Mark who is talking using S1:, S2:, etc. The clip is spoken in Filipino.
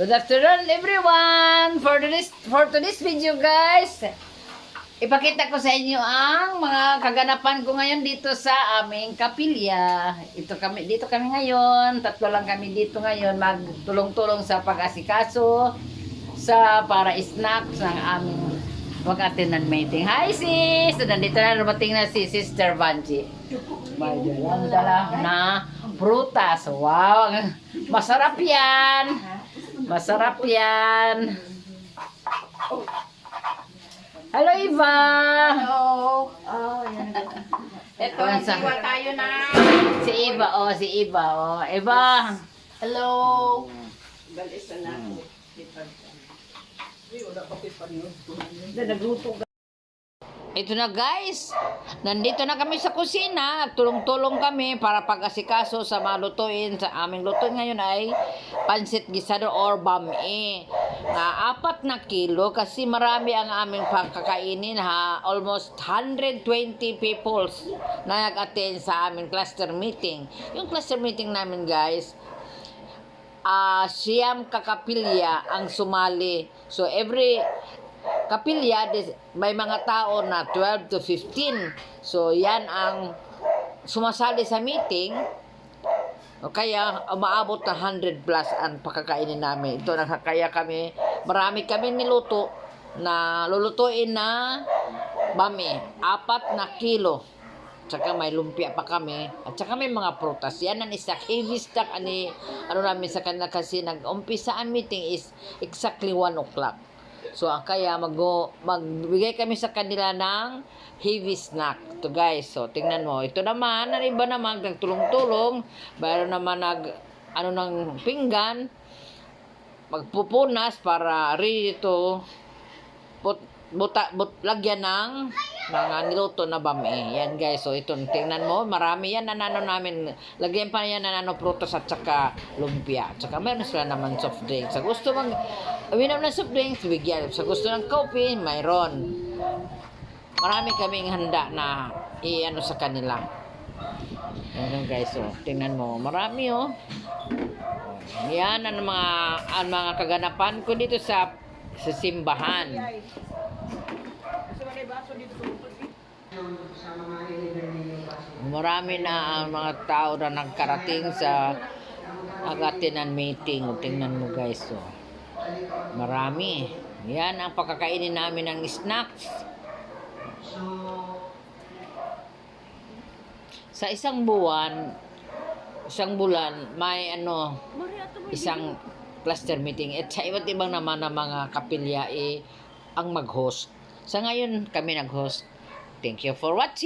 S1: Good afternoon everyone! For this for today's video guys, ipakita ko sa inyo ang mga kaganapan ko ngayon dito sa aming kapilya. Ito kami dito kami ngayon, tatlo lang kami dito ngayon magtulong-tulong sa pag-asikaso sa para snacks ng aming mag-attend ng meeting. Hi sis! So, nandito na dumating na si Sister Vanji. Dalang dala na prutas. Wow! Masarap yan! Masarap yan! Hello, Eva!
S2: Hello. Oh, yan. Ito,
S1: Ayan sa-
S2: iwa tayo na.
S1: Si Eva, oh, si Eva, oh. Eva!
S2: Hello.
S1: Ito na guys, nandito na kami sa kusina, tulong-tulong kami para pag-asikaso sa mga lutuin. Sa aming lutuin ngayon ay pansit gisado or bami. Na apat na kilo kasi marami ang aming pagkakainin ha. Almost 120 peoples na nag-attend sa aming cluster meeting. Yung cluster meeting namin guys, ah siyam kakapilya ang sumali. So every kapilya may mga tao na 12 to 15. So yan ang sumasali sa meeting. O kaya umaabot na 100 plus ang pakakainin namin. Ito nakakaya kami. Marami kami niluto na lulutuin na bami. Apat na kilo. Tsaka may lumpia pa kami. At tsaka may mga prutas. Yan ang stock. Heavy stock. Ani, ano namin sa kanila kasi nag-umpisa ang meeting is exactly 1 o'clock. So, ang kaya mag magbigay kami sa kanila ng heavy snack. Ito guys, so tingnan mo. Ito naman, ang iba naman nagtulong-tulong. Mayroon naman nag, ano ng pinggan. Magpupunas para ready to put, buta, but, lagyan ng mga niluto na bami. Yan guys, so ito, tingnan mo, marami yan na nano namin. Lagyan pa yan na nano prutas at saka lumpia. At saka meron sila naman soft drinks. Sa gusto mang uminom ng soft drinks, bigyan. Sa gusto ng coffee, mayroon. Marami kaming handa na i-ano sa kanila. Ayan guys, so tingnan mo, marami oh. Yan ang mga ang mga kaganapan ko dito sa sa simbahan. Marami na ang mga tao na nagkarating sa agatinan meeting. O, tingnan mo guys. So. Marami. Yan ang pagkakainin namin ng snacks. Sa isang buwan, isang bulan, may ano, isang cluster meeting. At sa iba't ibang naman ng mga kapilya, eh, ang mag-host. Sa ngayon, kami nag-host. Thank you for watching.